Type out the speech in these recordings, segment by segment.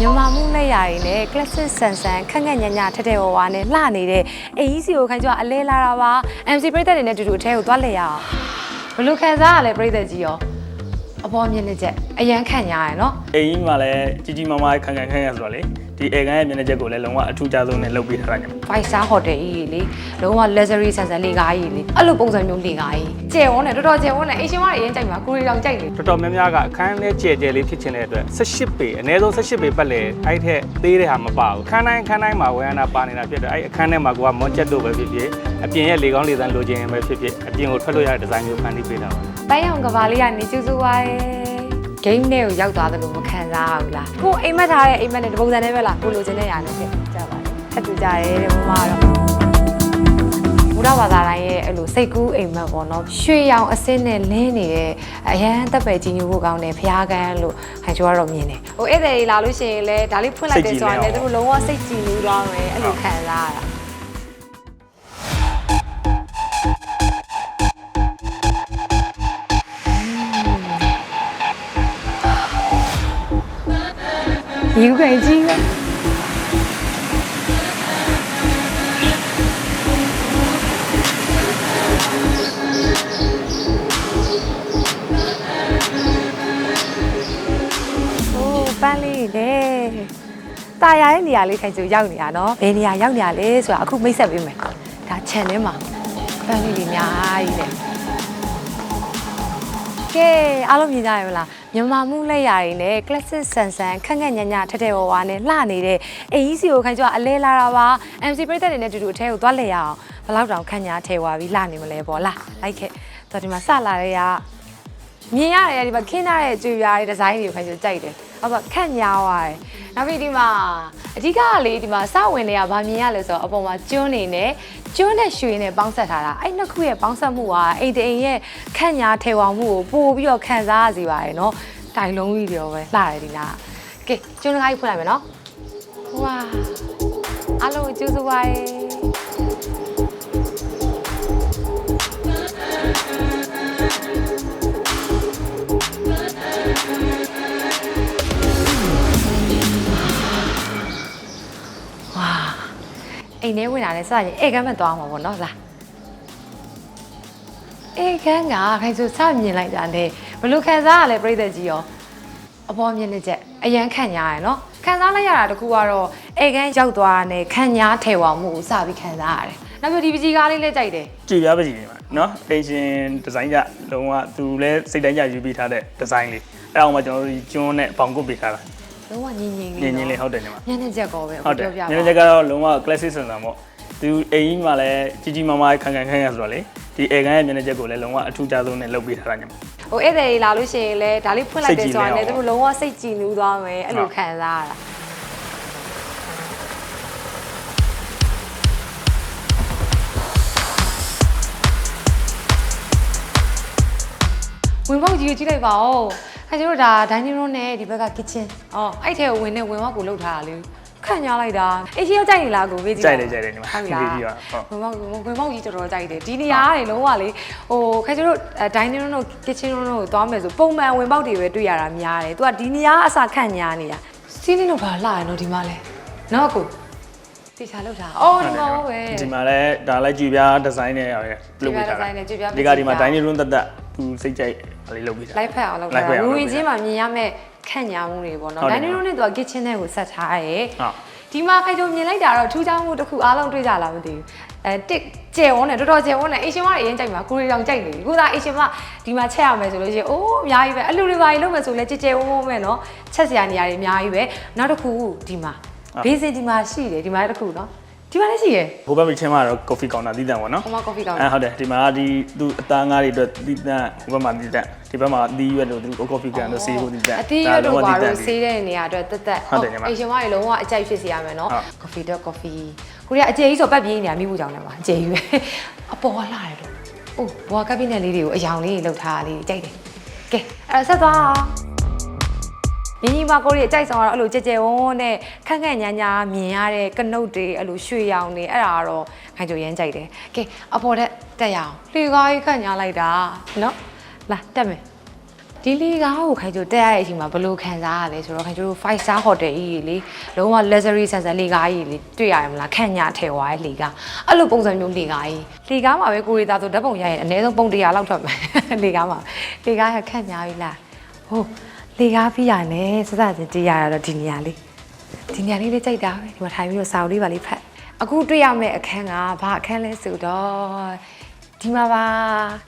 မြန်မာမှုလက်ရာတွေနဲ့ classic ဆန်ဆန်ခက်ခက်ညံ့ညံ့ထက်တဲ့ဝဝနဲ့လှနေတဲ့အေးစီကိုခိုင်းကြအလဲလာတာပါ MC ပြိသက်တွေနဲ့အတူတူအထဲကိုသွားလဲရအောင်ဘယ်လို့ခံစားရလဲပြိသက်ကြီးရောအပေါ်မြင့်လက်ချက်အရန်ခန့်ညာရယ်နော်အိမ်ကြီးမှာလည်းကြီးကြီးမားမားခံခံခံရဆိုတော့လေ ဒီအေကန်ရဲ့မျက်နှာချက်ကိုလည်းလုံးဝအထူးခြားဆုံးနဲ့လုပ်ပေးထားတာညမ5 star hotel ကြီးလေလုံးဝ luxury ဆန်ဆန်လေးကားကြီးလေအဲ့လိုပုံစံမျိုးလေးကားကြီးကျယ်ဝန်းတယ်တော်တော်ကျယ်ဝန်းတယ်အေရှင်မတွေအရင်ကြိုက်မှာကိုရီတောင်ကြိုက်တယ်တော်တော်များများကအခန်းထဲကျဲကျဲလေးဖြစ်ချင်တဲ့အတွက်18ပေအနည်းဆုံး18ပေပတ်လေအဲ့ထက်သေးတဲ့ဟာမပါဘူးခန်းတိုင်းခန်းတိုင်းမှာဝယ်ရတာပါနေတာဖြစ်တယ်အဲ့အခန်းထဲမှာကိုကမွန်ချက်တို့ပဲဖြစ်ဖြစ်အပြင်ရဲ့လေကောင်းလေသန့်လိုချင်ရင်ပဲဖြစ်ဖြစ်အပြင်ကိုထွက်လို့ရတဲ့ဒီဇိုင်းမျိုးဖန်တီးပေးတာပါပန်းရောင်ကဘာလေးကနေကျူးကျူးပါရဲ့ game နဲ့ကိုရောက်သွားတယ်လို့မခံစားရဘူးလားကိုအိမ်မက်ထားတဲ့အိမ်မက်နဲ့ဒီပုံစံနဲ့ပဲလားကိုလိုချင်တဲ့ຢာနဲ့ဖြစ်ကြပါထပ်တူကြရဲတဲ့မမတော့ဘုရားဘာသာတိုင်းရဲ့အဲ့လိုစိတ်ကူးအိမ်မက်ပေါ့နော်ရွှေရောင်အစင်းနဲ့လင်းနေတဲ့အရန်တက်ပယ်ကြီးညိုဖို့ကောင်းတယ်ဖျားကန်းလို့ခိုင်ကျော်ကတော့မြင်တယ်ဟိုဧည့်သည်တွေလာလို့ရှိရင်လည်းဒါလေးဖွင့်လိုက်တယ်ဆိုတာနဲ့သူတို့လုံးဝစိတ်ကြည်လို့တော့မယ်အဲ့လိုခံစားရတာ ယူခဲ့ကြီးပဲโอ้ပန်းလေးလေตายရတဲ့နေရာလေးခိုင်ကျရောက်နေတာเนาะဘယ်နေရာရောက်နေရလဲဆိုတာအခုမိတ်ဆက်ပေးမယ်ဒါ channel မှာပန်းလေးတွေအများကြီးလေ ကဲအားလုံးမြင်ကြရမလားမြန်မာမှုလက်ရာတွေနဲ့ classic ဆန်ဆန်ခက်ခက်ညံ့ညံ့ထက်တဲ့ဝဝနဲ့လှနေတဲ့အေးစီကိုခိုင်းကြအလဲလာတာပါ MC ပြိသက်တွေနဲ့အတူတူအထဲကိုသွားလဲရအောင်ဘယ်လောက်တောင်ခက်ညာထဲဝါပြီးလှနေမလဲပေါ့လားလိုက်ခဲ့တော့ဒီမှာစလာတဲ့ကမြင်ရတယ်ဒီမှာခင်းထားတဲ့ကြွေပြားတွေဒီဇိုင်းတွေကိုခိုင်းကြကြိုက်တယ် ဟုတ်ပါခက်ညာွားတယ်နောက်ပြီးဒီမှာအဓိကကလေဒီမှာစဝင်တွေကဗာမြင်ရလဲဆိုတော့အပေါ်မှာကျွန်းနေနဲ့ကျွန်းနဲ့ရွှေနဲ့ပေါင်းဆက်ထားတာအဲ့နှစ်ခုရဲ့ပေါင်းဆက်မှုကအိမ်တအိမ်ရဲ့ခက်ညာထဲဝါမှုကိုပို့ပြီးတော့ခံစားရစေပါတယ်နော်တိုင်လုံးကြီးပြောပဲလှတယ်ဒီလားကဲကျွန်းတကားကြီးဖွင့်လိုက်မယ်နော်ဝါအားလုံးကိုကျေးဇူးပါ အိမ်ထဲဝင်လာလဲစရင်အေကန်းမသွားမှာပေါ့နော်လားအေကန်းကခိုင်ဆိုစမြင်လိုက်တာနဲ့ဘယ်လိုခံစားရလဲပြိသက်ကြီးရောအပေါ်မြင်နေချက်အရန်ခံညာရယ်နော်ခံစားလိုက်ရတာတခုကတော့အေကန်းရောက်သွားတဲ့ခံညာထဲဝမှုကိုစပြီးခံစားရတယ်နောက်ပြီးဒီပကြီးကားလေးလည်းကြိုက်တယ်ကြည်ပြားပစီနေမှာနော်အိမ်ရှင်ဒီဇိုင်းကလုံးဝသူလည်းစိတ်တိုင်းကြယူပြီးထားတဲ့ဒီဇိုင်းလေးအဲ့အောင်မှကျွန်တော်တို့ဒီကျွန်းနဲ့ပေါင်ကုတ်ပေးထားတာ လုံးဝညင်ညင်ညင်ညင်လေးဟုတ်တယ်ညီမညနေချက်ကောပဲဟုတ်တယ်ပြောပြညနေချက်ကတော့လုံးဝ classic ဆန်ဆန်ပေါ့သူအိမ်ကြီးမှာလည်းကြီးကြီးမားမားခံခံခံရဆိုတော့လေဒီအေကန်ရဲ့မျက်နှာချက်ကိုလည်းလုံးဝအထူးခြားဆုံးနဲ့လုပ်ပေးထားတာညီမဟိုဧည့်သည်တွေလာလို့ရှိရင်လည်းဒါလေးဖွင့်လိုက်တယ်ဆိုတာနဲ့စိသူတ်ကြည်တို့လဲလုံးဝစိတ်ကြည်နူးသွားမယ်အဲ့လိုဟုတ်ခံစားရတာဝင်ပေါက်ကြီးကိုကြည့်လိုက်ပါဦး ခင်ဗျားတို့ဒါ dining room နဲ့ဒီဘက်က kitchen အော်အဲ့ထဲကိုဝင်နေဝင်ပေါက်ကိုလှုပ်ထားတာလေခန့်ညားလိုက်တာအေးရှိရောက်ကြိုက်နေလားကိုမေးကြည့်ကြိုက်တယ်ကြိုက်တယ်ညီမဟုတ်လားဒီလေးကြီးပါဟုတ်ဝင်ပေါက်ဝင်ပေါက်ကြီးတော်တော်ကြိုက်တယ်ဒီနေရာကနေလုံးဝလေဟိုခင်ဗျားတို့ dining room တို့ kitchen room တို့သွားမယ်ဆိုပုံမှန်ဝင်ပေါက်တွေပဲတွေ့ရတာများတယ်သူကဒီနေရာအစားခန့်ညားနေတာစီးလင်းတော့ဘာလာရနော်ဒီမှာလဲနော်ကိုတေချာလောက်တာအော်ဒီမှာဟုတ်ပဲဒီမှာလည်းဒါလည်းကြည်ပြားဒီဇိုင်းနဲ့လုပ်ပေးထားတာဒီဇိုင်းနဲ့ကြည်ပြားဒီကဒီမှာ dining room တက်တက် သူစိတ်ကြိုက်ဟာလေးလုပ်ပေးထား လိုက်ဖက်အောင်လုပ်တာ လိုက်ဖက်အောင် လူ လုပ် ဝင် ပေး ချင်းမှာမြင်ရမယ့်ခန့်ညားမှုတွေပေါ့နော် ဟုတ်တယ် dining room နဲ့သူက kitchen နဲ့ကိုဆက်ထားရဲ ဟုတ် ဒီမှာခိုင်ကြုံမြင်လိုက်တာတော့ထူးခြားမှုတစ်ခုအားလုံးတွေ့ကြလားမသိဘူးအဲတစ်ကျယ်ဝန်းတယ်တော်တော်ကျယ်ဝန်းတယ်အေရှင်မတွေအရင်ကြိုက်မှာကိုရီတောင်ကြိုက်နေပြီကိုသာအေရှင်မဒီမှာချက်ရမယ်ဆိုလို့ရှိရင်အိုးအများကြီးပဲအလူတွေပါကြီးလုပ်မယ်ဆိုလဲကျယ်ကျယ်ဝန်းဝန်းပဲเนาะချက်စရာနေရာတွေအများကြီးပဲနောက်တစ်ခုဒီမှာဘေးစင်ဒီမှာရှိတယ်ဒီမှာတစ်ခုเนาะ ဒီမှာလည်းရှိရယ်ဟိုဘက်မိချင်းမှာတော့ coffee counter တည်တံပေါ့နော်ဟိုမှာ coffee ကောင်းအဲဟုတ်တယ်ဒီမှာကဒီသူအသားငါးတွေအတွက်တည်တံဟိုဘက်မှာတည်တံဒီဘက်မှာသီးရွက်တို့သူ coffee can တို့ဆေးဖို့တည်တံအတီးရတော့ဘာလို့ဆေးတဲ့နေရာအတွက်တက်တက်အရှင်မကြီးလုံးဝအကြိုက်ဖြစ်စီရမယ်နော် coffee dot coffee ကိုရီးယားအကျယ်ကြီးဆိုပတ်ပြေးနေတာမိဖို့ကြောင့်လည်းပါအကျယ်ကြီးပဲအပေါ်လာတယ်လို့အိုးဘွားကပ်ပိနဲ့လေးတွေကိုအယောင်လေးတွေလောက်ထားတာလေးတွေကြိုက်တယ်ကဲအဲ့တော့ဆက်သွား မြင်းကြီးမကိုရီးယားအကြိုက်ဆောင်ကတော့အဲ့လိုကြဲကြဲဝန်းဝန်းနဲ့ခက်ခက်ညာညာမြင်ရတဲ့ကနုတ်တွေအဲ့လိုရွှေရောင်တွေအဲ့ဒါကတော့ခိုင်ကြိုရမ်းကြိုက်တယ်ကဲအပေါ်တက်တက်ရအောင်လှေကားကြီးခက်ညာလိုက်တာနော်လာတက်မယ်ဒီလီကားကိုခိုင်ကျိုတက်ရတဲ့အချိန်မှာဘယ်လိုခံစားရလဲဆိုတော့ခိုင်ကျိုတို့5 star hotel ကြီးလေလုံးဝ luxury ဆန်ဆန်လီကားကြီးလေတွေ့ရတယ်မလားခန့်ညာထဲသွားတဲ့လီကားအဲ့လိုပုံစံမျိုးလီကားကြီးလီကားမှာပဲကိုရီသားဆိုဓာတ်ပုံရရင်အနည်းဆုံးပုံ100လောက်ထွက်မယ်လီကားမှာလီကားရခန့်ညာပြီလားဟုတ် လီကားပြီးရတယ်စစချင်းကြည့်ရတာတော့ဒီနေရာလေးဒီနေရာလေးလေးကြိုက်တာပဲဒီမှာထိုင်ပြီးတော့စာအုပ်လေးပါလေးဖတ်အခုတွေ့ရမယ့်အခန်းကဘာအခန်းလဲဆိုတော့ဒီမှာပါ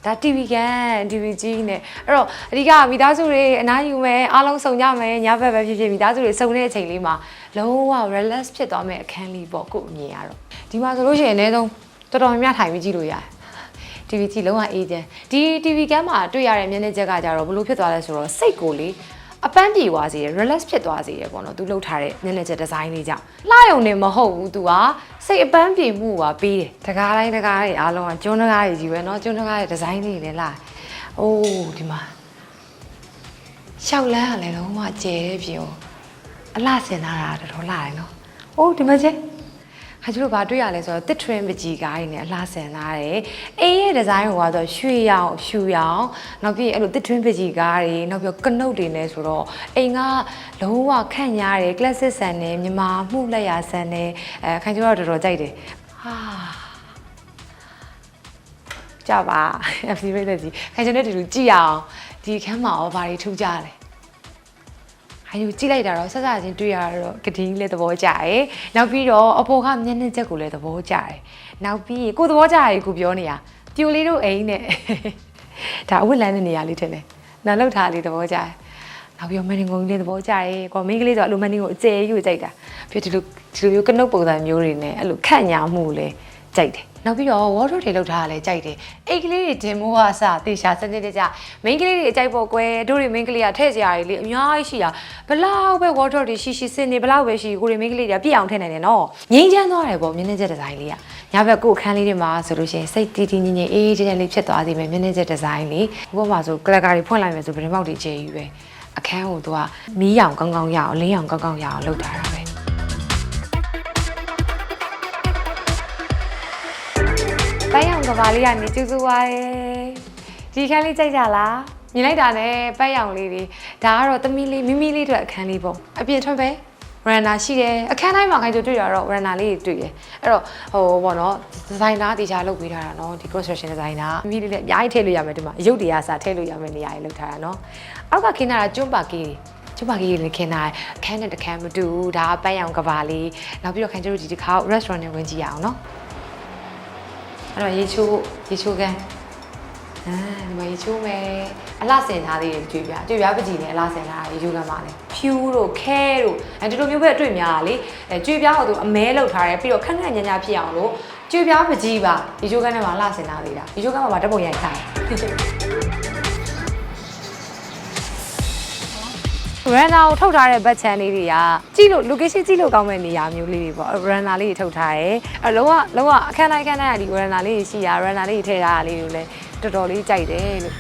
ဒါ TV ကန် TV ကြီးနဲ့အဲ့တော့အဓိကမိသားစုတွေအနားယူမယ်အားလုံးစုံကြမယ်ညဘက်ပဲဖြစ်ဖြစ်မိသားစုတွေစုံတဲ့အချိန်လေးမှာလုံးဝ relax ဖြစ်သွားမယ့်အခန်းလေးပေါ့ကို့အမြင်ရတော့ဒီမှာဆိုလို့ရှိရင်အနည်းဆုံးတော်တော်များများထိုင်ပြီးကြည့်လို့ရတယ် TV ကြည့်လုံးဝအေးချမ်းဒီ TV ကမ်းမှာတွေ့ရတဲ့မျက်နှာချက်ကကြတော့ဘလို့ဖြစ်သွားလဲဆိုတော့စိတ်ကိုလေ အပန်းပြေသွားစေရ relax ဖြစ်သွားစေရပေါ့နော်သူလှုပ်ထားတဲ့မျက်နှာချက်ဒီဇိုင်းလေးကြောင့်လှယုံနေမဟုတ်ဘူးသူကစိတ်အပန်းပြေမှုပါပေးတယ်တကားတိုင်းတကားတွေအားလုံးကကျွန်းတကားတွေကြီးပဲเนาะကျွန်းတကားရဲ့ဒီဇိုင်းလေးတွေလည်းလာအိုးဒီမှာရှောက်လန်းကလည်းလုံးဝကျဲတဲ့ပြင်ကိုအလှဆင်လာတာတော်တော်လှတယ်เนาะအိုးဒီမှာကျဲ ခါကျတို့ဘာတွေ့ရလဲဆိုတော့တစ်ထွင်းပကြီးကားတွေနဲ့အလှဆင်လာတယ်။အေးရဲ့ဒီဇိုင်းကိုကတော့ရွှေရောင်ရှူရောင်နောက်ပြီးအဲ့လိုတစ်ထွင်းပကြီးကားတွေနောက်ပြီးကနုတ်တွေနဲ့ဆိုတော့အိမ်ကလုံးဝခန့်ညားတယ် classic ဆန်နဲ့မြန်မာမှုလက်ရာဆန်နဲ့အဲခါကျတော့တော်တော်ကြိုက်တယ်။ဟာကြပါ FC ရိတ်တဲ့ကြီးခါကျတဲ့တူတူကြည့်ရအောင်ဒီခန်းမှာရောဘာတွေထူးကြလဲ။ ဟာယူကြည့်လိုက်တာတော့ဆက်ဆက်ချင်းတွေ့ရတော့ကတိလည်းသဘောကျတယ်။နောက်ပြီးတော့အပေါ်ကမျက်နှာချက်ကိုလည်းသဘောကျတယ်။နောက်ပြီးကိုသဘောကျရကိုပြောနေတာပြိုလေးတို့အိမ်နဲ့ဒါအဝတ်လန်းတဲ့နေရာလေးထင်တယ်။နောက်လောက်ထားလေးသဘောကျတယ်။နောက်ပြီးတော့မန်နင်ကုန်းလေးသဘောကျတယ်။ကိုမိန်းကလေးဆိုအဲ့လိုမန်နင်ကိုအကျယ်ကြီးကိုကြိုက်တာ။ပြီးဒီလိုဒီလိုမျိုးကနုတ်ပုံစံမျိုးတွေနဲ့အဲ့လိုခန့်ညာမှုလည်း ကြိုက်တယ်။နောက်ပြီးတော့ wardrobe တွေလောက်ထားတာလည်းကြိုက်တယ်။အိတ်ကလေးတွေတင်မိုးကအစတေချာစနစ်တကျမိန်းကလေးတွေအကြိုက်ပေါ့ကွယ်တို့တွေမိန်းကလေးကထည့်စရာတွေလေအများကြီးရှိတာဘလောက်ပဲ wardrobe တွေရှိရှိစင်နေဘလောက်ပဲရှိကိုတွေမိန်းကလေးတွေကပြည့်အောင်ထည့်နိုင်တယ်နော်။ငိမ့်ချမ်းသွားတယ်ပေါ့မျက်နှာချက်ဒီဇိုင်းလေးက။ညဘက်ကိုယ်အခန်းလေးတွေမှာဆိုလို့ရှိရင်စိတ်တီးတီးငြိမ်ငြိမ်အေးအေးချမ်းချမ်းလေးဖြစ်သွားစေမယ်မျက်နှာချက်ဒီဇိုင်းလေး။ဘုရားမှာဆိုကလကာတွေဖွင့်လိုက်မယ်ဆိုဗရင်ပေါက်တွေချေယူပဲ။အခန်းကိုသူကမီးရောင်ကောင်းကောင်းရအောင်လင်းရောင်ကောင်းကောင်းရအောင်လုပ်ထားတာ ကဘာလေးကနေကျူးကျူးသွားတယ်ဒီခန်းလေးကြိုက်ကြလားမြင်လိုက်တာနဲ့ပန်းရောင်လေးတွေဒါကတော့သမီးလေးမိမိလေးအတွက်အခန်းလေးပေါ့အပြင်ထွက်ပဲရန်နာရှိတယ်အခန်းတိုင်းမှာခိုင်းကြတွေ့ရတော့ရန်နာလေးတွေတွေ့တယ်အဲ့တော့ဟိုပေါ့နော်ဒီဇိုင်နာတေချာလုပ်ပေးထားတာနော်ဒီ construction designer မိမိလေးလည်းအများကြီးထည့်လို့ရမယ်ဒီမှာအယုတ်တရားစာထည့်လို့ရမယ်နေရာကြီးလုပ်ထားတာနော်အောက်ကခင်းထားတာကျွန်းပါကီးကျွန်းပါကီးလည်းခင်းထားတယ်အခန်းနဲ့တစ်ခန်းမတူဘူးဒါကပန်းရောင်ကဘာလေးနောက်ပြီးတော့ခိုင်းကြတို့ဒီတစ်ခါ restaurant နဲ့ဝင်ကြည့်ရအောင်နော် အဲ့တော့ရေချိုးရေချိုးကန်အာဒီမှာရေချိုးမယ်အလှဆင်ထားသေးတယ်ကြွေပြကြွေပြပကြည်နဲ့အလှဆင်ထားတာရေချိုးကန်ပါလေဖြူတို့ခဲတို့အဲဒီလိုမျိုးပဲအတွေ့များတာလေအဲကြွေပြဟိုသူအမဲလောက်ထားတယ်ပြီးတော့ခက်ခက်ညံ့ညံ့ဖြစ်အောင်လို့ကြွေပြပကြည်ပါရေချိုးကန်ထဲမှာအလှဆင်ထားသေးတာရေချိုးကန်မှာဓာတ်ပုံရိုက်ထားတယ် ရန်နာကိုထုတ်ထားတဲ့ဘတ်ချန်လေးတွေကကြည့်လို့ location ကြည့်လို့ကောင်းမဲ့နေရာမျိုးလေးတွေပေါ့ရန်နာလေးတွေထုတ်ထားတယ်အဲလုံးဝလုံးဝအခန်းတိုင်းခန်းတိုင်းကဒီရန်နာလေးတွေရှိရရန်နာလေးတွေထည့်ထားတာလေးတွေလည်းတော်တော်လေးကြိုက်တယ်လို့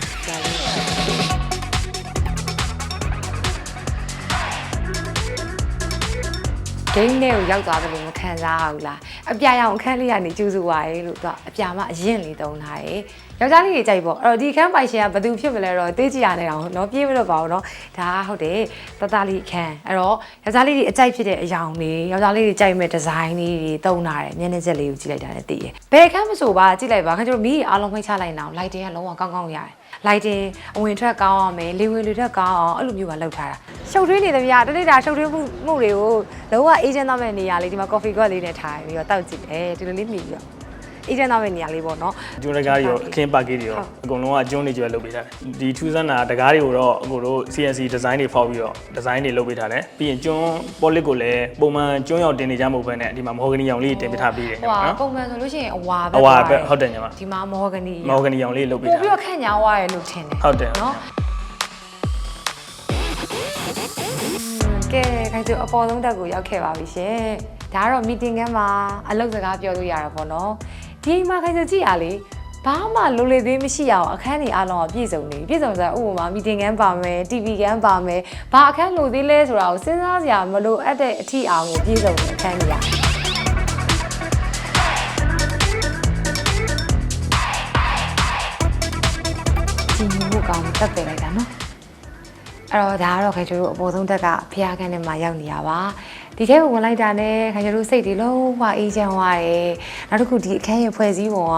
ဂိမ်းထဲကိုရောက်သွားတယ်လို့မခံစားရဘူးလားအပြာရောင်အခန်းလေးကနေကျူးစုသွားတယ်လို့သူကအပြာမအရင်လေးတုံးထားတယ်ယောက်ျားလေးတွေကြိုက်ပေါ့အဲ့တော့ဒီအခန်းပိုင်ရှင်ကဘယ်သူဖြစ်မလဲတော့တေးကြည့်ရနေအောင်เนาะပြေးမလို့ပါဘူးเนาะဒါကဟုတ်တယ်တတလေးအခန်းအဲ့တော့ယောက်ျားလေးတွေအကြိုက်ဖြစ်တဲ့အယောင်တွေယောက်ျားလေးတွေကြိုက်မဲ့ဒီဇိုင်းလေးတွေတုံးထားတယ်မျက်နှာချက်လေးကိုကြည့်လိုက်တာလည်းသိတယ်ဘယ်အခန်းမဆိုပါကြည့်လိုက်ပါခင်ဗျတို့မီးအားလုံးဖိတ်ချလိုက်အောင် lighting ကလုံးဝကောင်းကောင်းရတယ် lighting အဝင်ထွက်ကောင်းအောင်မယ်လေဝင်လေထွက်ကောင်းအောင်အဲ့လိုမျိုးပါလုပ်ထားတာရှုပ်ထွေးနေသမျှတနေ့တာရှုပ်ထွေးမှုမှုတွေကိုလုံးဝအေးချမ်းသွားမဲ့နေရာလေးဒီမှာ coffee cup လေးနဲ့ထိုင်ပြီးတော့တောက်ကြည့်တယ်ဒီလိုလေးမြည်ပြီးတော့ အေးချမ်းသွားမဲ့နေရာလေးပေါ့နော်ကျွန်းတကားတွေရောအခင်းပါကီးတွေရောအကုန်လုံးကကျွန်းတွေကျွဲလုပ်ပေးထားတယ်ဒီထူးဆန်းတာတကားတွေကိုတော့အကိုတို့ CNC design တွေဖောက်ပြီးတော့ design တွေလုပ်ပေးထားတယ်ပြီးရင်ကျွန်း polish ကိုလည်းပုံမှန်ကျွန်းရောင်တင်နေကြမဟုတ်ဘဲနဲ့ဒီမှာမဟော်ဂနီရောင်လေးတင်ပေးထားပေးတယ်ညီဟိုမဟာနော်ပုံမှန်ဆိုလို့ရှိရင်အဝါပဲအဝါပဲသွားတယ်ဟုတ်တယ်ညီမဒီမှာမော်ဂနီမဟော်ဂနီရောင်လေးလုပ်ပေးပို့ထားပြီးတော့ခန့်ညာဝါရလို့ထင်တယ်ဟုတ်တယ်နော်ကဲခိုင်သူအပေါ်ဆုံးတက်ကိုရောက်ခဲ့ပါပြီရှင်ဒါကတော့ meeting ကမှာအလုပ်စကားပြောလို့ရတာပေါ့နော် ဒီအိမ်မှာခိုင်သူကြည့်ရလေဘာမှလိုလေသေးမရှိအောင်အခန်းတွေအားလုံးကပြည့်စုံနေပြည့်စုံဆိုဥပမာ meeting ကပါမယ် TV ကပါမယ်ဘာအခန်းလိုသေးလဲဆိုတာကိုစဉ်းစားစရာမလိုအပ်တဲ့အထီအောင်ကိုပြည့်စုံတဲ့အခန်းကြီးอ่ะကြည့်မှုကောင်းတက်တယ်လိုက်တာနော်အဲ့တော့ဒါကတော့ခင်ဗျားတို့အပေါ်ဆုံးတက်ကဖျားခန်းထဲမှာရောက်နေရပါ ဒီထဲကိုဝင်လိုက်တာနဲ့ခင်ဗျားတို့စိတ်တွေလုံးဝအေးချမ်းသွားတယ်နောက်တစ်ခုဒီအခန်းရဲ့ဖွဲ့စည်းပုံက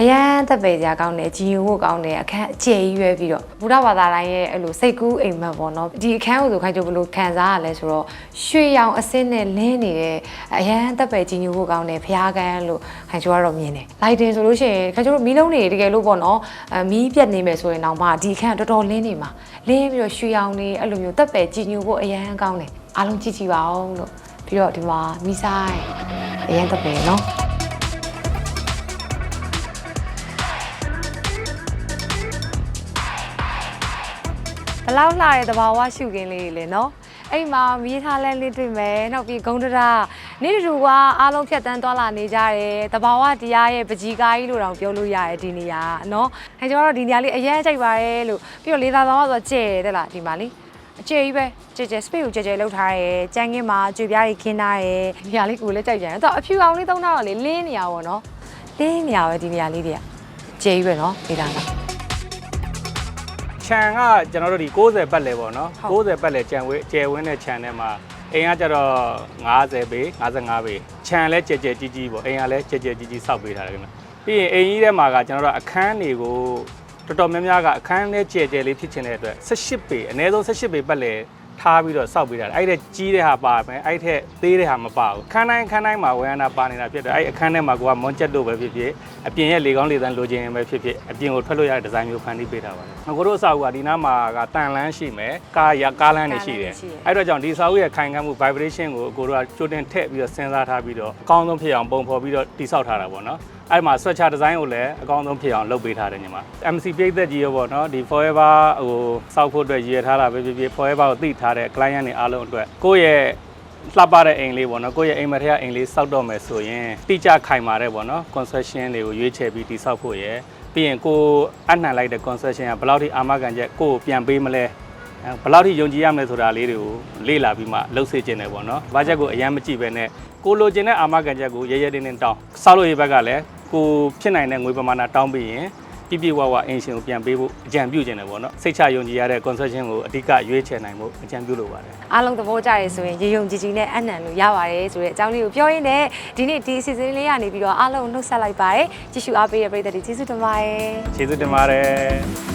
အရန်သက်ပေစရာကောင်းတယ်ကြီးညိုဖို့ကောင်းတယ်အခန်းအကျယ်ကြီးရွယ်ပြီးတော့ဘုရားဘာသာတိုင်းရဲ့အဲ့လိုစိတ်ကူးအိမ်မက်ပေါ့နော်ဒီအခန်းကိုဆိုခင်ဗျားတို့ဘယ်လိုခံစားရလဲဆိုတော့ရွှေရောင်အစင်းနဲ့လင်းနေတဲ့အရန်သက်ပေကြီးညိုဖို့ကောင်းတယ်ဖျားခန်းလို့ခင်ဗျားတို့ကတော့မြင်တယ်လိုက်တင်ဆိုလို့ရှိရင်ခင်ဗျားတို့မီးလုံးတွေတကယ်လို့ပေါ့နော်အမီးပြတ်နေမယ်ဆိုရင်တော့မှဒီအခန်းကတော်တော်လင်းနေမှာလင်းပြီးတော့ရွှေရောင်နေအဲ့လိုမျိုးသက်ပေကြီးညိုဖို့အရန်ကောင်းတယ် အားလုံးကြည့်ကြည့်ပါအောင်လို့ပြီးတော့ဒီမှာမီးဆိုင်အရန်သက်ပေနော်ဘလောက်လှတဲ့သဘာဝရှုခင်းလေးတွေလေနော်အဲ့မှာမီးထားလန်းလေးတွေ့မယ်နောက်ပြီးဂုံတရာနေ့တူတူကအားလုံးဖြတ်တန်းသွားလာနေကြတယ်သဘာဝတရားရဲ့ပကြီးကားကြီးလို့တောင်ပြောလို့ရတယ်ဒီနေရာကနော်အဲကျွန်တော်တို့ဒီနေရာလေးအရင်ကြိုက်ပါတယ်လို့ပြီးတော့လေးသာသမားဆိုတော့ကျဲတယ်တဲ့လားဒီမှာလေး အကျယ်ကြီးပဲကျဲကျဲ space ကိုကျဲကျဲလောက်ထားတယ်ကြမ်းကင်းမှာကြွေပြားကြီးခင်းထားတယ်ဒီနေရာလေးကိုလည်းကြိုက်ကြတယ်တော့အဖြူအောင်လေးသုံးထားတော့လေလင်းနေရပါတော့နော်လင်းနေရပဲဒီနေရာလေးတွေကကျဲကြီးပဲနော်လေးသာလားခြံကကျွန်တော်တို့ဒီ60ပတ်လဲပေါ့နော်ဟုတ်60ပတ်လဲကြံဝဲကျယ်ဝင်းတဲ့ခြံထဲမှာအိမ်ကကျတော့50ပေ55ပေခြံလဲကြဲကြဲကြီးကြီးပေါ့အိမ်ကလည်းကြဲကြဲကြီးကြီးစောက်ပေးထားတယ်ခင်ဗျပြီးရင်အိမ်ကြီးထဲမှာကကျွန်တော်တို့အခန်းတွေကို တော်တော်များများကအခန်းလေးကျဲကျဲလေးဖြစ်ချင်တဲ့အတွက်18ပေအနည်းဆုံး18ပေပတ်လဲထားပြီးတော့စောက်ပေးတာအဲ့ဒီကြီးတဲ့ဟာပါမယ်အဲ့ထက်သေးတဲ့ဟာမပါဘူးခန်းတိုင်းခန်းတိုင်းမှာဝယ်ရတာပါနေတာဖြစ်တယ်အဲ့အခန်းထဲမှာကိုကမွန်ချက်တို့ပဲဖြစ်ဖြစ်အပြင်ရဲ့လေကောင်းလေသန့်လိုချင်ရင်ပဲဖြစ်ဖြစ်အပြင်ကိုထွက်လို့ရတဲ့ဒီဇိုင်းမျိုးဖန်တီးပေးတာပါလေငါတို့အဆောက်ကဒီနားမှာကတန်လန်းရှိမယ်ကားရကားလန်းတွေရှိတယ်အဲ့တော့ကြောင့်ဒီဆောက်ရဲ့ခိုင်ခံ့မှု vibration ကိုအကိုတို့ကကြိုတင်ထည့်ပြီးတော့စဉ်းစားထားပြီးတော့အကောင်းဆုံးဖြစ်အောင်ပုံဖော်ပြီးတော့တိဆောက်ထားတာပေါ့နော် အဲ့မှာ swatcher design ကိုလည်းအကောင်းဆုံးဖြစ်အောင်လုပ်ပေးထားတယ်ညီမ MC ပြည့်သက်ကြီးရောပေါ့နော်ဒီ forever ဟိုစောက်ဖို့အတွက်ရည်ရထားတာပဲဖြစ်ဖြစ် forever ကိုသိထားတဲ့ client တွေအားလုံးအတွက်ကိုယ့်ရဲ့လှပတဲ့အိမ်လေးပေါ့နော်ကိုယ့်ရဲ့အိမ်မထက်အိမ်လေးစောက်တော့မယ်ဆိုရင်တိကျခိုင်မာတဲ့ပေါ့နော် concession တွေကိုရွေးချယ်ပြီးတိဆောက်ဖို့ရယ်ပြီးရင်ကိုအနှံလိုက်တဲ့ concession ကဘယ်လောက်ထိအာမခံချက်ကိုယ့်ကိုပြန်ပေးမလဲအဲဘယ်လောက်ထိယုံကြည်ရမလဲဆိုတာလေးတွေကိုလေ့လာပြီးမှလှုပ်စေခြင်းတယ်ပေါ့နော်။ဘာချက်ကိုအရင်မကြည့်ပဲနဲ့ကိုလိုချင်တဲ့အာမခံချက်ကိုရဲရဲတင်းတင်းတောင်းစောက်လို့ရဘက်ကလည်း ကိုဖြစ်နိုင်တဲ့ငွေပမာဏတောင်းပြီးရင်ပြပြဝဝအင်ရှင်ကိုပြန်ပေးဖို့အကြံပြုခြင်းတယ်ပေါ့နော်။စိတ်ချယုံကြည်ရတဲ့ concession ကိုအဓိကရွေးချယ်နိုင်ဖို့အကြံပြုလိုပါတယ်။အားလုံးသဘောကျရဲဆိုရင်ရေယုံကြည်ကြည်နဲ့အနံလို့ရပါတယ်ဆိုတဲ့အကြောင်းလေးကိုပြောရင်းနဲ့ဒီနေ့ဒီအစီအစဉ်လေးကနေပြီးတော့အားလုံးနှုတ်ဆက်လိုက်ပါတယ်ကြည့်ရှုအားပေးတဲ့ပရိသတ်တွေကျေးဇူးတင်ပါတယ်ကျေးဇူးတင်ပါတယ်